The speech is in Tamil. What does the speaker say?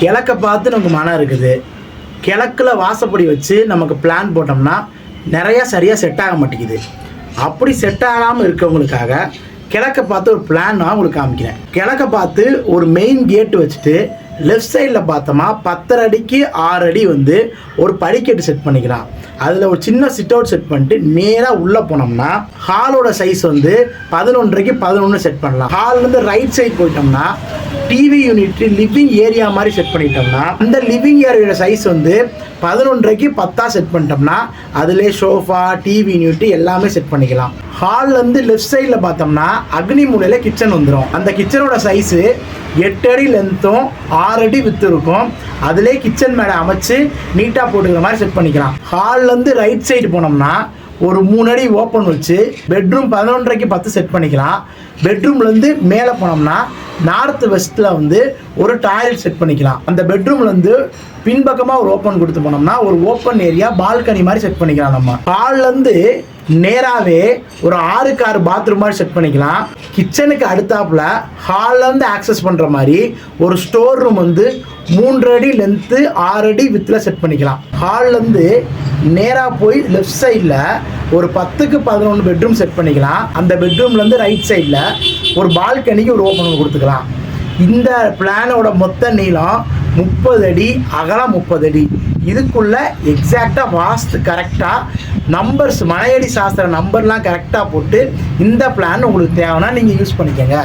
கிழக்க பார்த்து நமக்கு மனம் இருக்குது. கிழக்குல வாசப்படி வச்சு நமக்கு பிளான் போட்டோம்னா நிறையா சரியாக செட் ஆக மாட்டேங்குது. அப்படி செட் ஆகாமல் இருக்கவங்களுக்காக கிழக்க பார்த்து ஒரு பிளான் நான் உங்களுக்கு காமிக்கிறேன். கிழக்க பார்த்து ஒரு மெயின் கேட் வச்சுட்டு லெஃப்ட் சைடில் பார்த்தோமா பத்தரை அடிக்கு ஆறு அடி வந்து ஒரு படிக்கட்டு செட் பண்ணிக்கலாம். அதில் ஒரு சின்ன சிட் அவுட் செட் பண்ணிட்டு நேராக உள்ளே போனோம்னா ஹாலோட சைஸ் வந்து பதினொன்றரைக்கு பதினொன்று செட் பண்ணலாம். ஹால்லேருந்து ரைட் சைட் போயிட்டோம்னா டிவி யூனிட் லிவிங் ஏரியா மாதிரி செட் பண்ணிட்டோம்னா அந்த லிவிங் ஏரியாவோட சைஸ் வந்து பதினொன்றரைக்கு பத்தாக செட் பண்ணிட்டோம்னா அதிலே சோஃபா டிவி யூனிட் எல்லாமே செட் பண்ணிக்கலாம். ஹால்லேருந்து லெஃப்ட் சைடில் பார்த்தோம்னா அக்னி மூலையில் கிச்சன் வந்துடும் அந்த கிச்சனோட சைஸு எட்டு அடி லென்த்தும் ஆறு அடி வித்து இருக்கும். அதிலே கிச்சன் மேடை அமைச்சு நீட்டாக போட்டுக்கிற மாதிரி செட் பண்ணிக்கலாம். ஹால்லேருந்து ரைட் சைடு போனோம்னா ஒரு மூணு அடி ஓப்பன் வச்சு பெட்ரூம் பதினொன்றரைக்கு பத்து செட் பண்ணிக்கலாம். பெட்ரூம்லேருந்து மேலே போனோம்னா நார்த் வெஸ்ட்டில் வந்து ஒரு டாய்லெட் செட் பண்ணிக்கலாம். அந்த பெட்ரூம்லேருந்து பின்பக்கமாக ஒரு ஓப்பன் கொடுத்து போனோம்னா ஒரு ஓப்பன் ஏரியா பால்கனி மாதிரி செட் பண்ணிக்கலாம் நம்ம. ஹால்லேருந்து நேராகவே ஒரு ஆறுக்கு ஆறு பாத்ரூம் மாதிரி செட் பண்ணிக்கலாம். கிச்சனுக்கு அடுத்தாப்புல ஹால்லேருந்து ஆக்சஸ் பண்ணுற மாதிரி ஒரு ஸ்டோர் ரூம் வந்து மூன்று அடி லென்த்து ஆறு அடி வித்தில் செட் பண்ணிக்கலாம். ஹால்லேருந்து நேராக போய் லெஃப்ட் சைடில் ஒரு பத்துக்கு பதினொன்று பெட்ரூம் செட் பண்ணிக்கலாம். அந்த பெட்ரூம்லேருந்து ரைட் சைடில் ஒரு பால்கனிக்கு ஒரு ஓப்பன் கொடுத்துக்கலாம். இந்த பிளானோட மொத்த நீளம் முப்பது அடி அகலம் முப்பது அடி. இதுக்குள்ளே எக்ஸாக்டாக வாஸ்து கரெக்டாக நம்பர்ஸ் மலையடி சாஸ்திர நம்பர்லாம் கரெக்டாக போட்டு இந்த பிளான் உங்களுக்கு தேவைன்னா நீங்கள் யூஸ் பண்ணிக்கோங்க.